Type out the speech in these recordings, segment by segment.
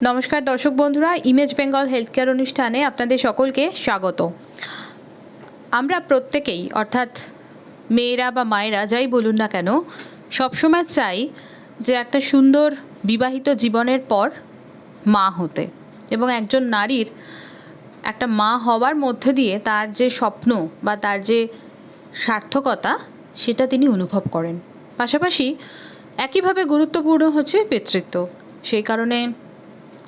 নমস্কার দর্শক বন্ধুরা ইমেজ বেঙ্গল হেলথ কেয়ার অনুষ্ঠানে আপনাদের সকলকে স্বাগত। আমরা প্রত্যেকেই, অর্থাৎ মেয়েরা বা মায়েরা, যাই বলুন না কেন, সবসময় চাই যে একটা সুন্দর বিবাহিত জীবনের পর মা হতে এবং একজন নারীর একটা মা হওয়ার মধ্যে দিয়ে তার যে স্বপ্ন বা তার যে সার্থকতা, সেটা তিনি অনুভব করেন। পাশাপাশি একইভাবে গুরুত্বপূর্ণ হচ্ছে পিতৃত্ব। সেই কারণে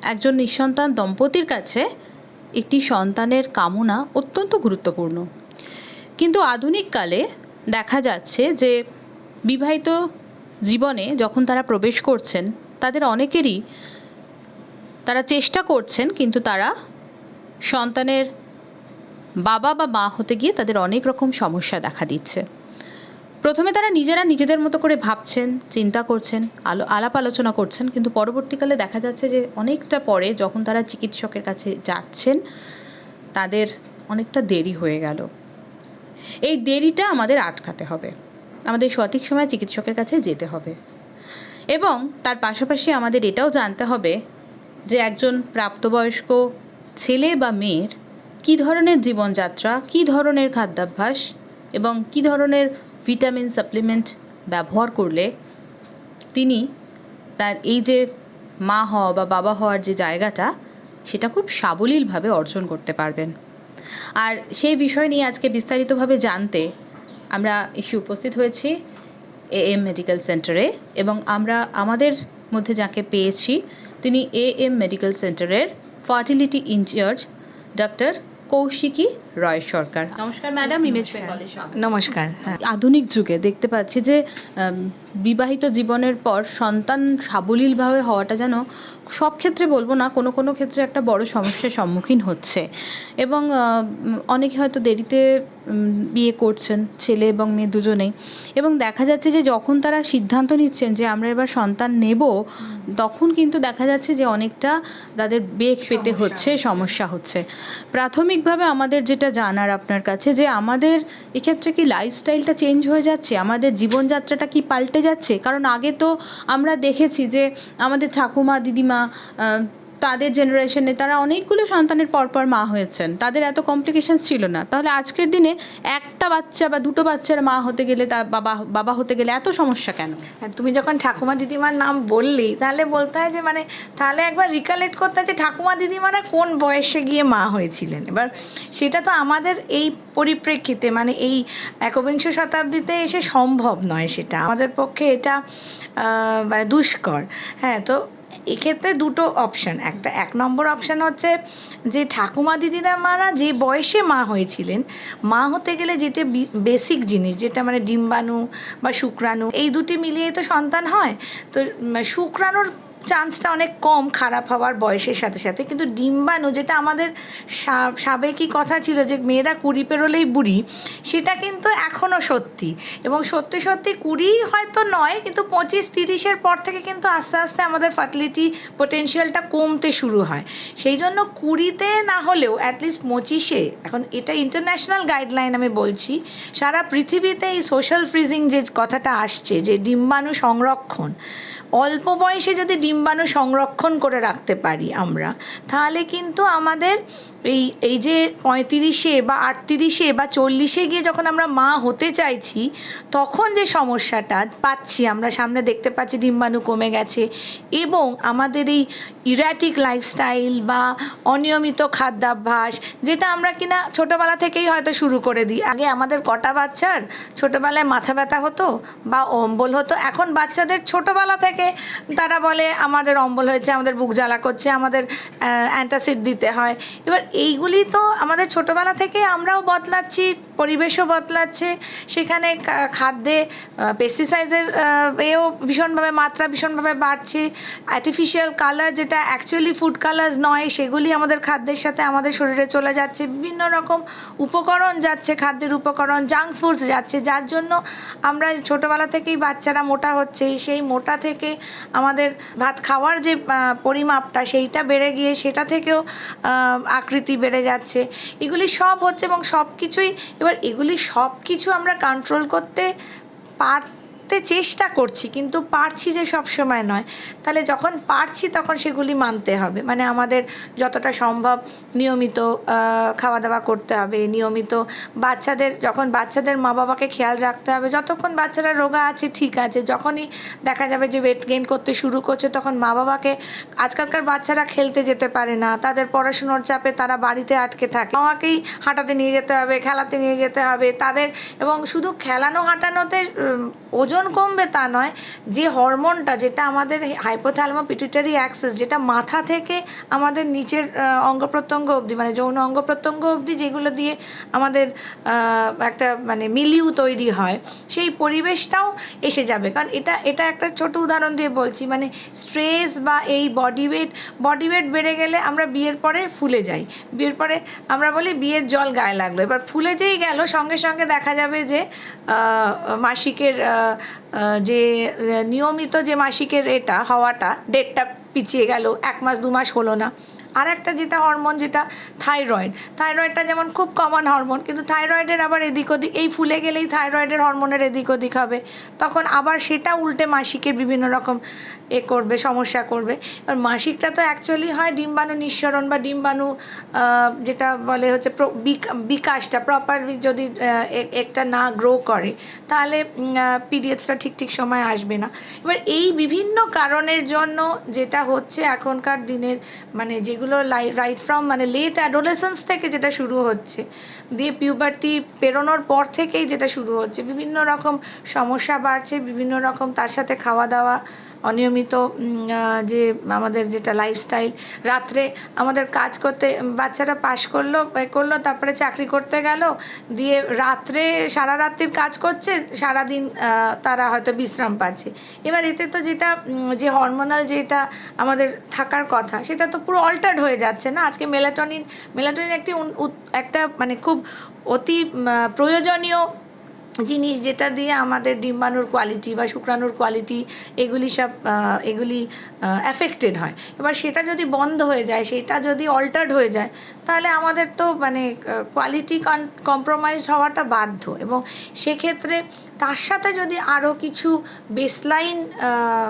একজন নিঃসন্তান দম্পতির কাছে একটি সন্তানের কামনা অত্যন্ত গুরুত্বপূর্ণ। কিন্তু আধুনিক কালে দেখা যাচ্ছে যে বিবাহিত জীবনে যখন তারা প্রবেশ করছেন, তাদের অনেকেরই তারা চেষ্টা করছেন, কিন্তু তারা সন্তানের বাবা বা মা হতে গিয়ে তাদের অনেক রকম সমস্যা দেখা দিচ্ছে। প্রথমে তারা নিজেরা নিজেদের মতো করে ভাবছেন, চিন্তা করছেন, আলো, আলাপ আলোচনা করছেন, কিন্তু পরবর্তীকালে দেখা যাচ্ছে যে অনেকটা পরে যখন তারা চিকিৎসকের কাছে যাচ্ছেন, তাদের অনেকটা দেরি হয়ে গেল। এই দেরিটা আমাদের আটকাতে হবে। আমাদের সঠিক সময় চিকিৎসকের কাছে যেতে হবে। এবং তার পাশাপাশি আমাদের এটাও জানতে হবে যে একজন প্রাপ্তবয়স্ক ছেলে বা মেয়ের কী ধরনের জীবনযাত্রা, কী ধরনের খাদ্যাভ্যাস এবং কী ধরনের ভিটামিন সাপ্লিমেন্ট ব্যবহার করলে তিনি তার এই যে মা হওয়া বা বাবা হওয়ার যে জায়গাটা, সেটা খুব সাবলীলভাবে অর্জন করতে পারবেন। আর সেই বিষয় নিয়ে আজকে বিস্তারিতভাবে জানতে আমরা এসে উপস্থিত হয়েছি এ এম মেডিকেল সেন্টারে এবং আমরা আমাদের মধ্যে যাকে পেয়েছি, তিনি এ এম মেডিকেল সেন্টারের fertility incharge doctor Kaushiki Roy Sarkar. নমস্কার ম্যাডাম ইমেজ বেঙ্গলের নমস্কার হ্যাঁ। আধুনিক যুগে দেখতে পাচ্ছি যে বিবাহিত জীবনের পর সন্তান সাবলীলভাবে হওয়াটা যেন সব ক্ষেত্রে বলব না কোনো কোনো ক্ষেত্রে একটা বড় সমস্যার সম্মুখীন হচ্ছে। এবং অনেকে হয়তো দেরিতে বিয়ে করছেন ছেলে এবং মেয়ে দুজনেই। এবং দেখা যাচ্ছে যে যখন তারা সিদ্ধান্ত নিচ্ছেন যে আমরা এবার সন্তান নেব তখন কিন্তু দেখা যাচ্ছে যে অনেকটা তাদের বেগ পেতে হচ্ছে সমস্যা হচ্ছে। প্রাথমিকভাবে আমাদের যেটা জানার আপনার কাছে যে আমাদের এক্ষেত্রে কি লাইফস্টাইলটা চেঞ্জ হয়ে যাচ্ছে? আমাদের জীবনযাত্রাটা কি পাল্টে যাচ্ছে? কারণ আগে তো আমরা দেখেছি যে আমাদের ঠাকুমা, দিদিমা তাদের জেনারেশনে তারা অনেকগুলো সন্তানের পরপর মা হয়েছেন। তাদের এত কমপ্লিকেশনস ছিল না। তাহলে আজকের দিনে একটা বাচ্চা বা দুটো বাচ্চার মা হতে গেলে তার বাবা বাবা হতে গেলে এত সমস্যা কেন? হ্যাঁ, তুমি যখন ঠাকুমা দিদিমার নাম বললি তাহলে বলতে হয় যে মানে তাহলে একবার রিকালেক্ট করতে হয় যে ঠাকুমা দিদিমারা কোন বয়সে গিয়ে মা হয়েছিলেন। এবার সেটা তো আমাদের এই পরিপ্রেক্ষিতে মানে এই একবিংশ শতাব্দীতে এসে সম্ভব নয় সেটা। আমাদের পক্ষে এটা মানে দুষ্কর। হ্যাঁ তো এক্ষেত্রে দুটো অপশান একটা এক নম্বর অপশান হচ্ছে যে ঠাকুমা দিদিরা মারা যে বয়সে মা হয়েছিলেন, মা হতে গেলে যেটা বেসিক জিনিস যেটা মানে ডিম্বাণু বা শুক্রাণু, এই দুটি মিলিয়ে তো সন্তান হয়। তো শুক্রাণুর চান্সটা অনেক কম খারাপ হওয়ার বয়সের সাথে সাথে। কিন্তু ডিম্বাণু, যেটা আমাদের সাবেকি কথা ছিল যে মেয়েরা কুড়ি পেরোলেই বুড়ি, সেটা কিন্তু এখনও সত্যি। এবং সত্যি সত্যি কুড়ি হয়তো নয়, কিন্তু পঁচিশ তিরিশের পর থেকে কিন্তু আস্তে আস্তে আমাদের ফার্টিলিটি পোটেনশিয়ালটা কমতে শুরু হয়। সেই জন্য কুড়িতে না হলেও অ্যাটলিস্ট পঁচিশে, এখন এটা ইন্টারন্যাশনাল গাইডলাইন আমি বলছি, সারা পৃথিবীতে এই সোশ্যাল ফ্রিজিং যে কথাটা আসছে, যে ডিম্বাণু সংরক্ষণ, অল্প বয়সে যদি ডিম্বাণু সংরক্ষণ করে রাখতে পারি আমরা। তাহলে কিন্তু আমাদের এই এই যে পঁয়ত্রিশে বা আটত্রিশে বা চল্লিশে গিয়ে যখন আমরা মা হতে চাইছি, তখন যে সমস্যাটা পাচ্ছি, আমরা সামনে দেখতে পাচ্ছি ডিম্বাণু কমে গেছে এবং আমাদের এই ইরাটিক লাইফস্টাইল বা অনিয়মিত খাদ্যাভ্যাস, যেটা আমরা কিনা ছোটোবেলা থেকেই হয়তো শুরু করে দিই। আগে আমাদের কটা বাচ্চার? ছোটোবেলায় মাথা ব্যথা হতো বা অম্বল হতো। এখন বাচ্চাদের ছোটোবেলা থেকে তারা বলে, আমাদের অম্বল হয়েছে, আমাদের বুক জ্বালা করছে, আমাদের অ্যান্টাসিড দিতে হয়। এবার এইগুলি তো আমাদের ছোটোবেলা থেকে আমরাও বদলাচ্ছি। পরিবেশও বদলাচ্ছে। সেখানে খাদ্যে পেস্টিসাইডের এও ভীষণভাবে মাত্রা ভীষণভাবে বাড়ছে। আর্টিফিশিয়াল কালার যেটা অ্যাকচুয়ালি ফুড কালার্স নয়, সেগুলি আমাদের খাদ্যের সাথে আমাদের শরীরে চলে যাচ্ছে। বিভিন্ন রকম উপকরণ যাচ্ছে, খাদ্যের উপকরণ জাঙ্ক ফুডস যাচ্ছে, যার জন্য আমরা ছোটোবেলা থেকেই বাচ্চারা মোটা হচ্ছে। সেই মোটা থেকে আমাদের ভাত খাওয়ার যে পরিমাপটা, সেইটা বেড়ে গিয়ে সেটা থেকেও আকৃতি বেড়ে যাচ্ছে। এগুলি সব হচ্ছে এবং সব কিছুই এবার এগুলি সব কিছু আমরা কন্ট্রোল করতে পার করতে চেষ্টা করছি কিন্তু পারছি যে সব সময় নয়। তাহলে যখন পারছি তখন সেগুলি মানতে হবে। মানে আমাদের যতটা সম্ভব নিয়মিত খাওয়া দাওয়া করতে হবে নিয়মিত বাচ্চাদের যখন বাচ্চাদের মা বাবাকে খেয়াল রাখতে হবে যতক্ষণ বাচ্চারা রোগা আছে ঠিক আছে যখনই দেখা যাবে যে ওয়েট গেইন করতে শুরু করছে তখন মা বাবাকে আজকালকার বাচ্চারা খেলতে যেতে পারে না তাদের পড়াশুনোর চাপে তারা বাড়িতে আটকে থাকে। আমাকেই হাঁটাতে নিয়ে যেতে হবে খেলাতে নিয়ে যেতে হবে তাদের এবং শুধু খেলানো হাঁটানোতে উম, ওজন কমবে তা নয়, যে হরমোনটা যেটা আমাদের হাইপোথ্যালামো পিটুইটারি অ্যাক্সেস যেটা মাথা থেকে আমাদের নিচের অঙ্গ প্রত্যঙ্গ অবধি মানে যৌন অঙ্গ প্রত্যঙ্গ অবধি যেগুলো দিয়ে আমাদের একটা মানে মিলিউ তৈরি হয়, সেই পরিবেশটাও এসে যাবে। কারণ এটা এটা একটা ছোট উদাহরণ দিয়ে বলছি মানে স্ট্রেস বা এই বডি ওয়েট বডি ওয়েট বেড়ে গেলে আমরা বিয়ের পরে ফুলে যাই। বিয়ের পরে আমরা বলি বিয়ের জল গায়ে লাগল। এবার ফুলে যেই গেল, সঙ্গে সঙ্গে দেখা যাবে যে মাসিকের যে নিয়মিত যে মাসিকের এটা, হওয়াটা, ডেটটা পিছিয়ে গেল, এক মাস, দু মাস হলো না। আর একটা যেটা হরমোন যেটা থাইরয়েড থাইরয়েডটা যেমন খুব কমন হরমোন কিন্তু থাইরয়েডের আবার এদিক ওদিক, এই ফুলে গেলেই থাইরয়েডের হরমোনের এদিক ওদিক হবে। তখন আবার সেটা উল্টে মাসিকের বিভিন্ন রকম এ করবে, সমস্যা করবে। এবার মাসিকটা তো অ্যাকচুয়ালি হয় ডিম্বাণু নিঃসরণ বা ডিম্বাণু যেটা বলে হচ্ছে বিকাশটা প্রপারলি যদি একটা না গ্রো করে, তাহলে পিরিয়ডসটা ঠিক ঠিক সময় আসবে না। এবার এই বিভিন্ন কারণের জন্য যেটা হচ্ছে এখনকার দিনের মানে যেগুলো রাইট ফ্রম মানে লেট অ্যাডোলেসেন্স থেকে যেটা শুরু হচ্ছে, দিয়ে পিউবার্টি পেরোনোর পর থেকেই যেটা শুরু হচ্ছে, বিভিন্ন রকম সমস্যা বাড়ছে, বিভিন্ন রকম তার সাথে খাওয়া দাওয়া অনিয়মিত যে আমাদের যেটা লাইফস্টাইল রাত্রে আমাদের কাজ করতে, বাচ্চারা পাশ করল করল, তারপরে চাকরি করতে গেল, দিয়ে রাত্রে, সারা রাত্রির কাজ করছে, সারাদিন তারা হয়তো বিশ্রাম পাচ্ছে। এবার এতে তো যেটা যে হরমোনাল যেটা আমাদের থাকার কথা, সেটা তো পুরো অল্টার্ড হয়ে যাচ্ছে না? আজকে মেলাটনিন মেলাটনিন একটি একটা মানে খুব অতি প্রয়োজনীয় জিনিস যেটা দিয়ে আমাদের ডিম্বাণুর কোয়ালিটি বা শুক্রাণুর কোয়ালিটি এগুলি সব এগুলি অ্যাফেক্টেড হয়। এবার সেটা যদি বন্ধ হয়ে যায় সেটা যদি অল্টার্ড হয়ে যায় তাহলে আমাদের তো মানে কোয়ালিটি কম্প্রোমাইজ হওয়াটা বাধ্য। এবং সেক্ষেত্রে তার সাথে যদি আরও কিছু বেসলাইন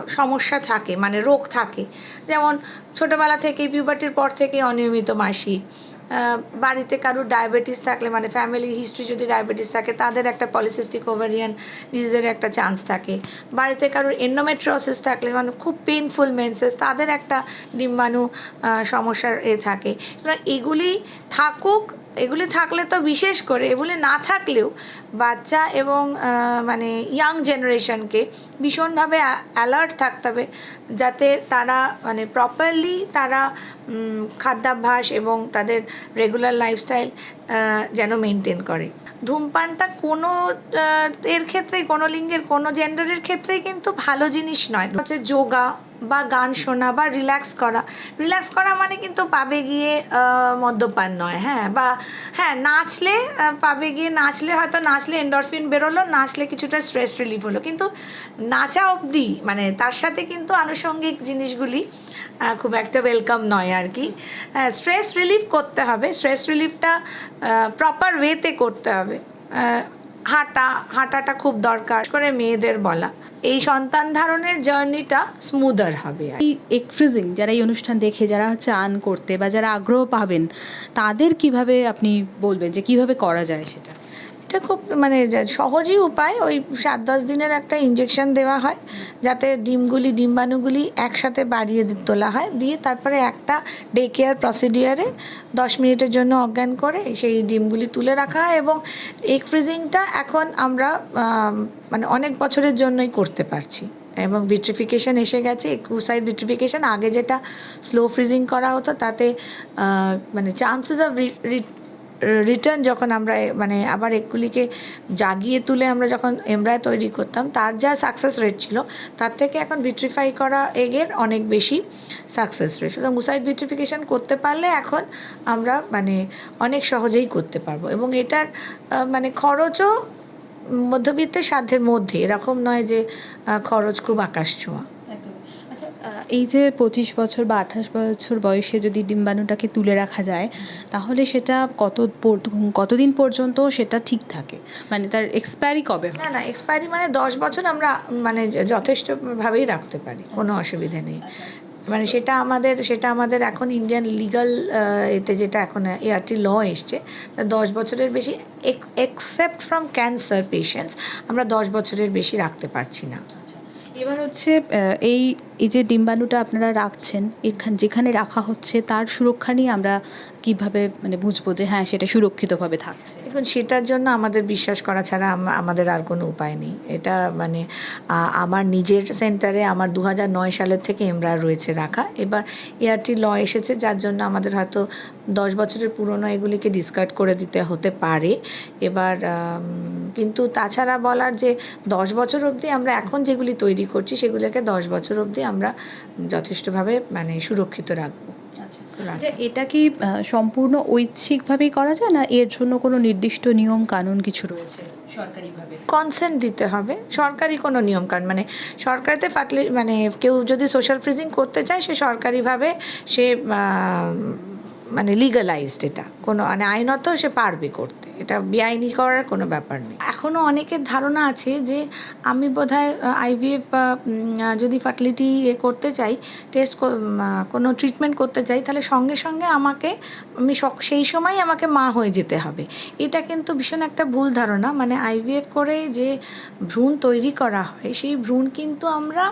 সমস্যা থাকে মানে রোগ থাকে যেমন ছোটোবেলা থেকে পিউবার্টির পর থেকে অনিয়মিত আহ, বাড়িতে কারোর ডায়াবেটিস থাকলে মানে ফ্যামিলি হিস্ট্রি যদি ডায়াবেটিস থাকে, তাদের একটা পলিসিস্টিক ওভারিয়ান ডিজিজের একটা চান্স থাকে। বাড়িতে কারোর এন্ডোমেট্রোসিস থাকলে মানে খুব পেনফুল মেন্সেস তাদের একটা ডিম্বাণু সমস্যার এ থাকে। সুতরাং এগুলি থাকুক, এগুলি থাকলে তো বিশেষ করে, এগুলি না থাকলেও বাচ্চা এবং মানে ইয়াং জেনারেশনকে ভীষণভাবে অ্যালার্ট থাকতে হবে, যাতে তারা মানে প্রপারলি তারা খাদ্যাভ্যাস এবং তাদের রেগুলার লাইফস্টাইল যেন মেনটেন করে। ধূমপানটা কোনো এর ক্ষেত্রেই, কোনো লিঙ্গের, কোনো জেন্ডারের ক্ষেত্রেই কিন্তু ভালো জিনিস নয়। হচ্ছে যোগা বা গান শোনা বা রিল্যাক্স করা। রিল্যাক্স করা মানে কিন্তু পাবে গিয়ে মদ্যপান নয় হ্যাঁ? বা হ্যাঁ নাচলে পাবে গিয়ে নাচলে হয়তো নাচলে এন্ডরফিন বেরোলো, নাচলে কিছুটা স্ট্রেস রিলিফ হলো। কিন্তু নাচা অবধি মানে তার সাথে কিন্তু আনুষঙ্গিক জিনিসগুলি খুব একটা ওয়েলকাম নয় আর কি। স্ট্রেস রিলিফ করতে হবে। স্ট্রেস রিলিফটা প্রপার ওয়েতে করতে হবে। হাঁটা, হাঁটাটা খুব দরকার করে মেয়েদের বলা। এই সন্তান ধারণের জার্নিটা স্মুদার হবে এই এগ যারা এই অনুষ্ঠান দেখে, যারা চান করতে বা যারা আগ্রহ পাবেন, তাদের কীভাবে আপনি বলবেন যে কীভাবে করা যায় সেটা? এটা খুব মানে সহজই উপায়, ওই সাত দশ দিনের একটা ইঞ্জেকশন দেওয়া হয়, যাতে ডিমগুলি, ডিম্বাণুগুলি একসাথে বাড়িয়ে তোলা হয়, দিয়ে তারপরে একটা ডে কেয়ার প্রসিডিয়ারে দশ মিনিটের জন্য অজ্ঞান করে সেই ডিমগুলি তুলে রাখা হয় এবং এগ ফ্রিজিংটা এখন আমরা মানে অনেক বছরের জন্যই করতে পারছি। এবং ভিট্রিফিকেশন এসে গেছে একুসাইড ভিট্রিফিকেশন আগে যেটা স্লো ফ্রিজিং করা হতো, তাতে মানে চান্সেস অফ রিটার্ন যখন আমরা মানে আবার এগুলিকে জাগিয়ে তুলে আমরা যখন এমব্রায় তৈরি করতাম, তার যা সাকসেস রেট ছিল, তার থেকে এখন ভিট্রিফাই করা এগের অনেক বেশি সাকসেস রেট সুতরাং মুসাইড ভিট্রিফিকেশন করতে পারলে এখন আমরা মানে অনেক সহজেই করতে পারব। এবং এটার মানে খরচও মধ্যবিত্তের সাধ্যের মধ্যে। এরকম নয় যে খরচ খুব আকাশ ছোঁয়া। এই যে পঁচিশ বছর বা আঠাশ বছর বয়সে যদি ডিম্বাণুটাকে তুলে রাখা যায় তাহলে সেটা কত কতদিন পর্যন্ত সেটা ঠিক থাকে? মানে তার এক্সপায়ারি কবে না না এক্সপায়ারি মানে দশ বছর আমরা মানে যথেষ্টভাবেই রাখতে পারি কোনো অসুবিধা নেই। মানে সেটা আমাদের সেটা আমাদের এখন ইন্ডিয়ান লিগাল এতে যেটা এখন এআরটি ল এসছে তা দশ বছরের বেশি এক্সেপ্ট ফ্রম ক্যান্সার পেশেন্টস আমরা দশ বছরের বেশি রাখতে পারছি না। এবার হচ্ছে এই এই যে ডিম্বাণুটা আপনারা রাখছেন, এখান যেখানে রাখা হচ্ছে, তার সুরক্ষা নিয়ে আমরা কীভাবে মানে বুঝব যে হ্যাঁ সেটা সুরক্ষিতভাবে থাকছে? দেখুন, সেটার জন্য আমাদের বিশ্বাস করা ছাড়া আমাদের আর কোনো উপায় নেই। এটা মানে আমার নিজের সেন্টারে আমার দু নয় সালের থেকে এমরা রয়েছে রাখা। এবার এআরটি ল এসেছে, যার জন্য আমাদের হয়তো দশ বছরের পুরনো এগুলিকে ডিসকার্ড করে দিতে হতে পারে। এবার কিন্তু তাছাড়া বলার যে দশ বছর অবধি আমরা এখন যেগুলি তৈরি করছি, সেগুলোকে দশ বছর অবধি আমরা যথেষ্টভাবে মানে সুরক্ষিত রাখব। রাখব। এটা কি সম্পূর্ণ ঐচ্ছিকভাবেই করা যায় না এর জন্য কোনো নির্দিষ্ট নিয়ম কানুন কিছু রয়েছে সরকারিভাবে? কনসেন্ট দিতে হবে। সরকারি কোনো নিয়ম কানুন মানে সরকারিতে ফাটলি মানে কেউ যদি সোশ্যাল ফ্রিজিং করতে চায় সে সরকারিভাবে সে মানে লিগালাইজড এটা। কোনো মানে আইনত সে পারবে করতে। এটা বেআইনি করার কোনো ব্যাপার নেই। এখনও অনেকের ধারণা আছে যে আমি বোধহয় আইভিএফ বা যদি ফার্টিলিটি এ করতে চাই টেস্ট কোনো ট্রিটমেন্ট করতে চাই, তাহলে সঙ্গে সঙ্গে আমাকে, আমি সেই সময় আমাকে মা হয়ে যেতে হবে। এটা কিন্তু ভীষণ একটা ভুল ধারণা। মানে আইভিএফ করে যে ভ্রূণ তৈরি করা হয়, সেই ভ্রূণ কিন্তু আমরা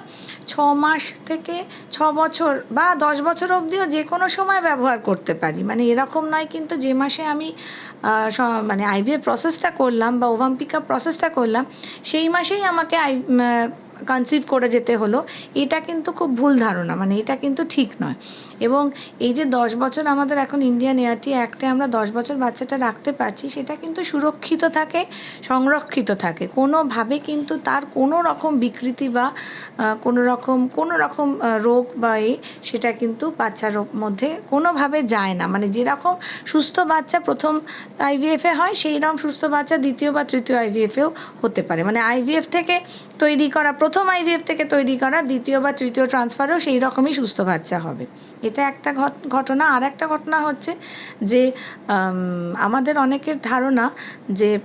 ছ মাস থেকে ছ বছর বা দশ বছর অবধিও যে কোনো সময় ব্যবহার করতে পারি। মানে এরকম নয় কিন্তু যে মাসে আমি মানে আইভিএফ প্রসেসটা করলাম বা ওভাম ওভাম্পিকা প্রসেসটা করলাম, সেই মাসেই আমাকে আই কনসিভ করে যেতে হলো, এটা কিন্তু খুব ভুল ধারণা মানে এটা কিন্তু ঠিক নয়। এবং এই যে দশ বছর আমাদের এখন ইন্ডিয়ান এয়ারটি অ্যাক্টে আমরা দশ বছর বাচ্চাটা রাখতে পারছি, সেটা কিন্তু সুরক্ষিত থাকে, সংরক্ষিত থাকে। কোনোভাবে কিন্তু তার কোনো রকম বিকৃতি বা কোনো রকম কোনো রকম রোগ বা এ, সেটা কিন্তু বাচ্চার মধ্যে কোনোভাবে যায় না। মানে যেরকম সুস্থ বাচ্চা প্রথম আইভিএফে হয় সেই রকম সুস্থ বাচ্চা দ্বিতীয় বা তৃতীয় আইভিএফেও হতে পারে। মানে আইভিএফ থেকে তৈরি করা প্রথম আইভিএফ থেকে তৈরি করা, দ্বিতীয় বা তৃতীয় ট্রান্সফারও সেই রকমই সুস্থ বাচ্চা হবে। এটা একটা ঘট- ঘটনা। আর একটা ঘটনা হচ্ছে যে আমাদের অনেকের ধারণা যে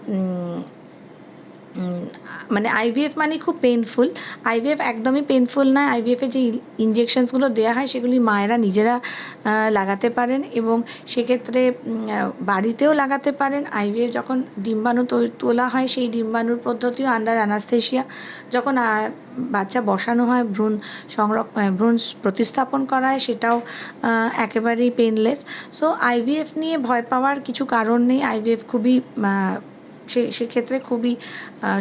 মানে আইভিএফ মানে খুব পেনফুল আইভিএফ একদমই পেনফুল নয় আইভিএফে যে ইঞ্জেকশনসগুলো দেওয়া হয়, সেগুলি মায়েরা নিজেরা লাগাতে পারেন এবং সেক্ষেত্রে বাড়িতেও লাগাতে পারেন। আইভিএফ যখন ডিম্বাণু তোলা হয়, সেই ডিম্বাণুর পদ্ধতিও আন্ডার অ্যানাস্থেশিয়া যখন বাচ্চা বসানো হয়, ভ্রূণ সংরক্ষ ভ্রূণ প্রতিস্থাপন করা হয় সেটাও একেবারেই পেনলেস সো আইভিএফ নিয়ে ভয় পাওয়ার কিছু কারণ নেই। আইভিএফ খুবই সে সেক্ষেত্রে খুবই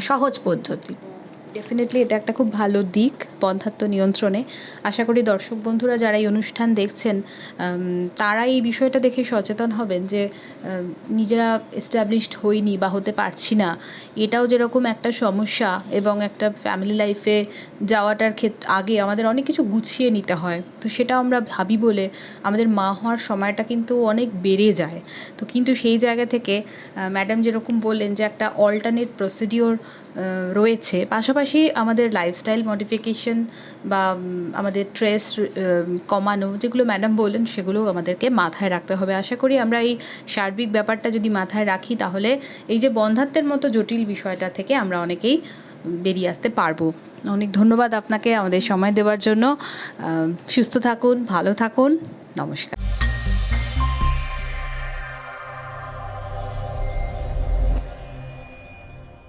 সহজ পদ্ধতি। ডেফিনেটলি এটা একটা খুব ভালো দিক বন্ধাত্ম নিয়ন্ত্রণে। আশা করি দর্শক বন্ধুরা যারা এই অনুষ্ঠান দেখছেন তারা এই বিষয়টা দেখে সচেতন হবেন যে নিজেরা এস্টাবলিশড হইনি বা হতে পারছি না। এটাও যেরকম একটা সমস্যা এবং একটা ফ্যামিলি লাইফে যাওয়াটার ক্ষেত্রে আগে আমাদের অনেক কিছু গুছিয়ে নিতে হয়। তো সেটা আমরা ভাবি বলে আমাদের মা হওয়ার সময়টা কিন্তু অনেক বেড়ে যায়। তো কিন্তু সেই জায়গা থেকে ম্যাডাম যেরকম বললেন যে একটা অল্টারনেট প্রসিডিওর রয়েছে। পাশাপাশি আমাদের লাইফস্টাইল মডিফিকেশন বা আমাদের স্ট্রেস কমানো যেগুলো ম্যাডাম বললেন সেগুলো আমাদেরকে মাথায় রাখতে হবে। আশা করি আমরা এই সার্বিক ব্যাপারটা যদি মাথায় রাখি, তাহলে এই যে বন্ধাত্বের মতো জটিল বিষয়টা থেকে আমরা অনেকেই বেরিয়ে আসতে পারব। অনেক ধন্যবাদ আপনাকে আমাদের সময় দেওয়ার জন্য। সুস্থ থাকুন, ভালো থাকুন। নমস্কার।